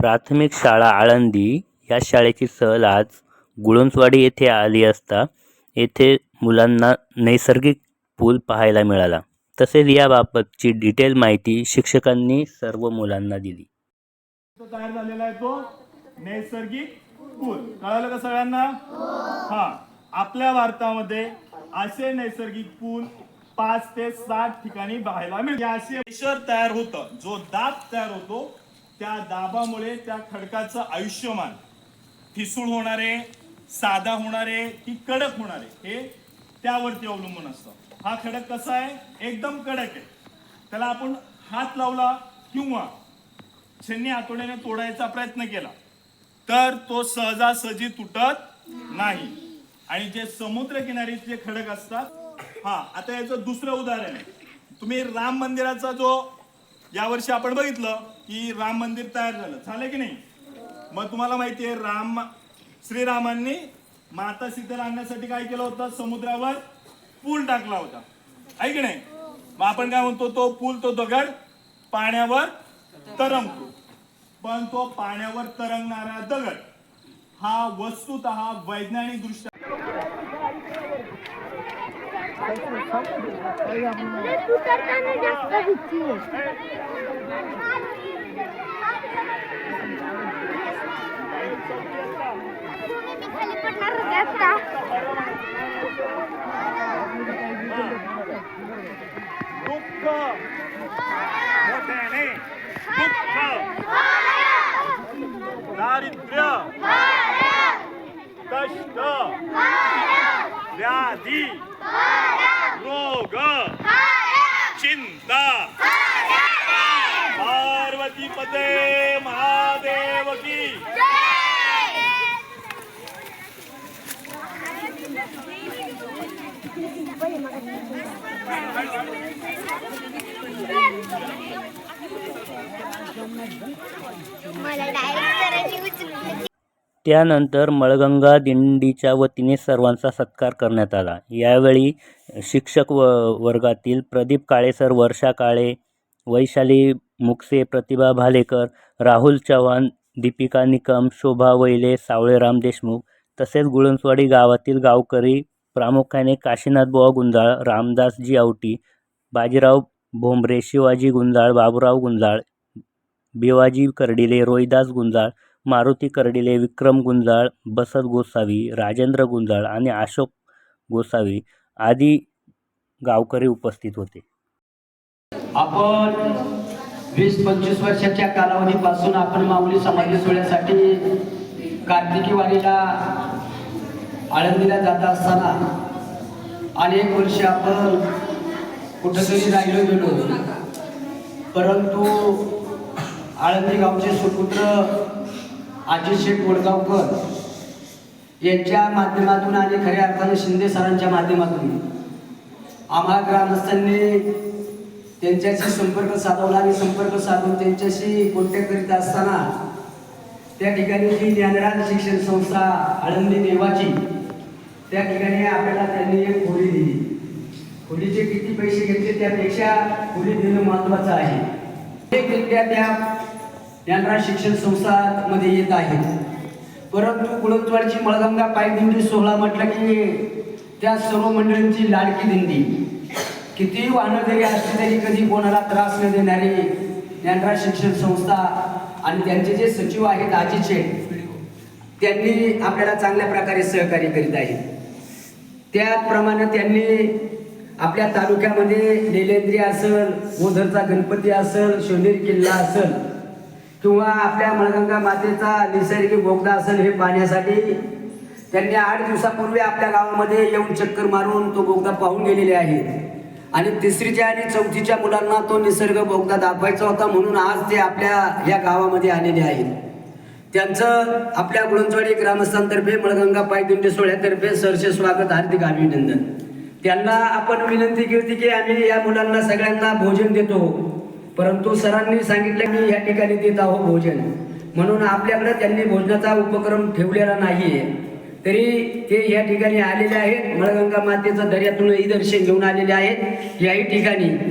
प्राथमिक शाळा आळंदी या शाळेची सहल आज गुळंसवाडी येथे आली असता येथे मुलांना नैसर्गिक पूल पाहायला मिळाला. तसेच याबाबतची डिटेल माहिती शिक्षकांनी सर्व मुलांना दिली. तयार झालेला आहे तो नैसर्गिक पूल. कळालं का सगळ्यांना? हा. आपल्या भारतामध्ये असे नैसर्गिक पूल पाच ते सात ठिकाणी पाहायला मिळते असे तयार होतं. जो दाब तयार होतो त्या दाबामुळे त्या खडकाचं आयुष्यमान ठिसूळ होणारे साधा होणारे की कडक होणारे हे त्यावरती अवलंबून असतं. हा खडक कसा आहे? एकदम कडक आहे. त्याला आपण हात लावला किंवा छन्नी हातोड्याने तोडायचा प्रयत्न केला तर तो सहजासहजी तुटत नाही. आणि जे समुद्र किनारीचे जे खडक असतात हा आता याचं दुसरं उदाहरण आहे. तुम्ही राम मंदिराचा जो यावर्षी आपण बघितलं की राम मंदिर तयार झालं. झालं की नाही? मग तुम्हाला माहिती आहे राम श्रीरामांनी माता सीतेला आणण्यासाठी काय केलं होतं? समुद्रावर पूल टाकला होता. आहे की नाही? मग आपण काय म्हणतो तो पूल तो दगड पाण्यावर तरंगतो. पण तो पाण्यावर तरंगणारा दगड हा वस्तुत वैज्ञानिक दृष्ट्या तू करताना जास्त भीती आहे मी खाली पडणार होते आता दुःख मोठ्याने दुःख. दारिद्र्य कष्ट व्याधी. रोग चिंता पार्वती पदे महादेव की मला डायरेक्ट करायची उचलून त्यानंतर मळगंगा दिंडीच्या वतीने सर्वांचा सत्कार करण्यात आला. यावेळी शिक्षक व वर्गातील प्रदीप काळेसर वर्षा काळे वैशाली मुक्से प्रतिभा भालेकर राहुल चव्हाण दीपिका निकम शोभा वैले सावळेराम देशमुख तसेच गुळुंचवाडी गावातील गावकरी प्रामुख्याने काशीनाथ बुवा गुंजाळ रामदासजी आवटी बाजीराव भोंबरे शिवाजी गुंजाळ बाबुराव गुंजाळ बिवाजी कर्डिले रोहिदास गुंजाळ मारुती कर्डिले विक्रम गुंजाळ बसत गोसावी राजेंद्र गुंजाळ आणि अशोक गोसावी आदी गावकरी उपस्थित होते. आपण वीस पंचवीस वर्षाच्या कालावधीपासून आपण माऊली समाधी सोहळ्यासाठी कार्तिकी वारीला आळंदीला जात असताना अनेक वर्ष आपण कुठंतरी राहिलो गेलो परंतु आळंदी गावचे सुपुत्र अजित शेठ वडगावकर यांच्या माध्यमातून आणि खऱ्या अर्थानं शिंदे सरांच्या माध्यमातून आम्हा ग्रामस्थांनी त्यांच्याशी संपर्क साधवला आणि संपर्क साधून त्यांच्याशी कॉन्टॅक्ट करीत असताना त्या ठिकाणी जी ज्ञानराज शिक्षण संस्था आळंदी देवाची त्या ठिकाणी आपल्याला त्यांनी एक खोली दिली. खोलीचे किती पैसे घेतले त्यापेक्षा खोली देणं महत्वाचं आहे. एक विद्या त्या ज्ञानराज शिक्षण संस्थामध्ये येत आहेत परंतु कुळतवाडची मळगंगा पायदिंडी सोहळा म्हटलं की त्या सर्व मंडळींची लाडकी दिंडी. कितीही वाहनं जरी असली तरी कधी कोणाला त्रास न देणारी ज्ञानराज शिक्षण संस्था आणि त्यांचे जे सचिव आहेत आजीचे त्यांनी आपल्याला चांगल्या प्रकारे सहकार्य करीत आहेत त्याचप्रमाणे त्यांनी आपल्या तालुक्यामध्ये लेलेंद्री असल ओझरचा गणपती असल शिवनेरी किल्ला असल किंवा आपल्या मळगंगा मातेचा नैसर्गिक बोगदा असेल हे पाहण्यासाठी त्यांनी आठ दिवसापूर्वी आपल्या गावामध्ये येऊन चक्कर मारून तो बोगदा पाहून गेलेले आहेत आणि तिसरीच्या आणि चौथीच्या मुलांना तो निसर्ग बोगदा दाखवायचा होता म्हणून आज ते आपल्या या गावामध्ये आलेले आहेत. त्यांचं आपल्या गुळंचवाडी ग्रामस्थांतर्फे मळगंगा पायदिंडी सोहळ्यातर्फे सरसे स्वागत हार्दिक अभिनंदन. त्यांना आपण विनंती केली होती की आम्ही या मुलांना सगळ्यांना भोजन देतो. परंतु सरांनी सांगितलं की या ठिकाणी देत आहो भोजन. म्हणून आपल्याकडे त्यांनी भोजनाचा उपक्रम ठेवलेला नाहीये. तरी ते या ठिकाणी आलेले आहेत. मळगंगा मातेचं दर्यातून दर्शन घेऊन आलेले आहेत. याही ठिकाणी.